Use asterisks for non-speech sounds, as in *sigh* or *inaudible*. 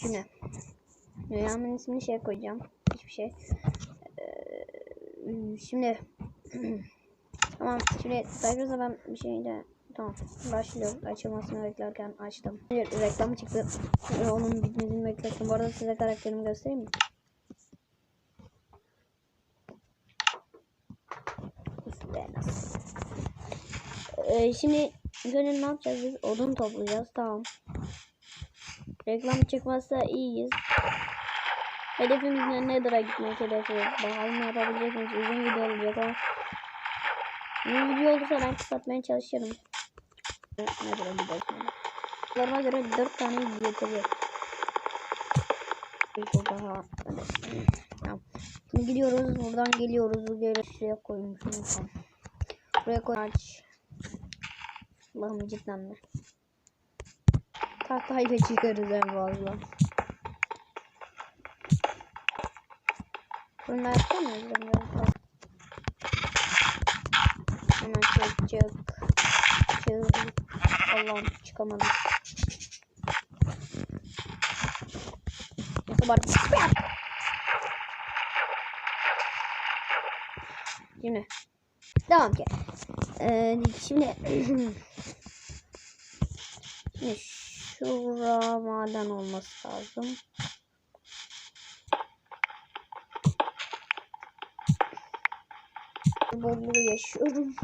Şimdi rüyamın ismini şey koyacağım. Hiçbir şey. Ee, şimdi *clears throat* tamam şimdi sayfada ben bir şey de tamam başlıyor açılmasını beklerken açtım. Bir reklam çıktı. Onun bitmesini beklerken bu arada size karakterimi göstereyim mi? Ee, şimdi Gönül ne yapacağız biz? Odun toplayacağız. Tamam. Reklam çıkmazsa iyiyiz. Hedefimiz ne? Nether'a gitmek hedefi. Bakalım yapabilecek miyiz? Uzun video olacak ama. Uzun video olursa ben kısaltmaya çalışırım. Nether'a gideceğiz. Yoruma göre 4 tane yetecek. Bir tur daha. Tamam. Şimdi gidiyoruz. Buradan geliyoruz. Bu göre şuraya koymuşum. Buraya koy. Aç. Allah'ım cidden mi? Tahtayla çıkarız en fazla. Bunu yapsana mıyız? Hemen çık. Çık. Allah'ım çıkamadım. Nasıl var? Şimdi. Devam ki. Ee, şimdi *clears throat* Şimdi şura maden olması lazım. Bolluğu yaşıyorum.